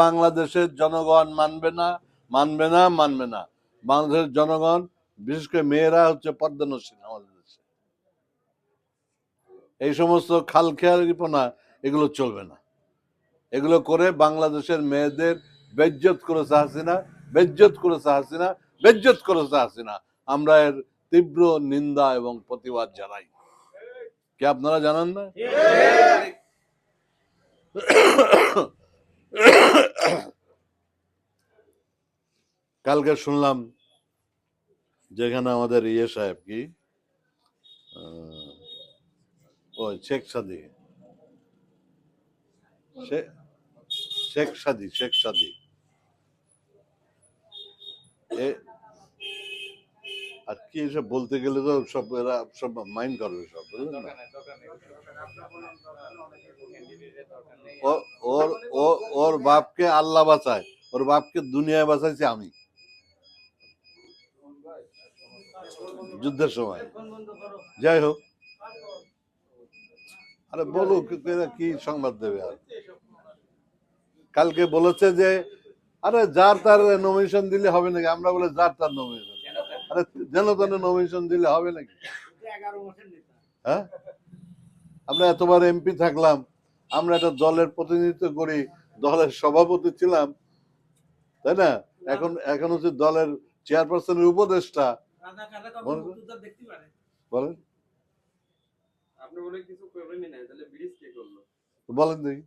বাংলাদেশের জনগণ মানবে না মানবে না মানবে না। বাংলাদেশের জনগণ, বিশেষ করে মেয়েরা হচ্ছে পদ্মনসীন আমাদের দেশে। এই সমস্ত খাল খেয়ালিপনা এগুলো চলবে না। এগুলো করে বাংলাদেশের মেয়েদের বেজ্জত করেছে হাসিনা, বেজ্জত করেছে হাসিনা, বেজ্জত করেছে হাসিনা। আমরা এর তীব্র নিন্দা এবং প্রতিবাদ জানাই। কি আপনারা জানান না? কালকে শুনলাম যেখানে আমাদের ইয়ে সাহেব কি ওই শেখ সাদি। শেখ সাদি শেখ সাদি। এ- আর কি এসব বলতে গেলে তো সব এরা সব মাইন্ড করবে সব বুঝলেন না? ও- ওর বাপকে আল্লাহ বাঁচায়, ওর বাপকে দুনিয়ায় বাঁচাইছি আমি। যুদ্ধের সময়। যাই হোক। আরে এরা কি সংবাদ দেবে আর? কালকে বলেছে যে, আরে যার তার নমিনেশন দিলে হবে নাকি? আমরা বলে যার তার নমিনেশন আরে যেন তেন নমিনেশন দিলে হবে নাকি? হ্যাঁ? আমরা এতবার এমপি থাকলাম, আমরা একটা দলের প্রতিনিধিত্ব করি দলের সভাপতি ছিলাম তাই না? এখন এখন হচ্ছে দলের চেয়ারপারসনের উপদেষ্টা। বলেন। আপনি বলে কিছু করবেনই না তাহলে ব্রিজ কে করল? বলেন দেখি।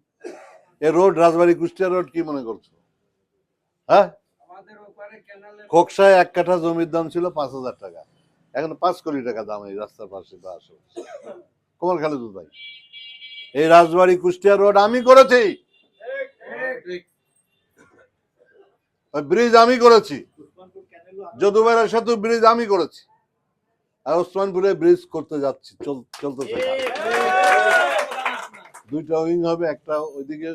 এ রোড রাজবাড়ি কুষ্টিয়া রোড কি মনে করছ? হ্যাঁ? আমাদের ওপারে ক্যানালে খোকসায় এক কাঠা জমির দাম ছিল পাঁচ হাজার টাকা। এখন পাঁচ কোটি টাকা দাম এই রাস্তার পাশে বা আশেপাশে। কোমর খালেদুল ভাই। এই রাজবাড়ি কুষ্টিয়া রোড আমি করেছি। ব্রিজ আমি করেছি যদুবেরা সেতু ব্রিজ আমি করেছি আর ওসমানপুরে ব্রিজ করতে যাচ্ছি চল চলতেছে দুইটা উইং হবে একটা ওইদিকে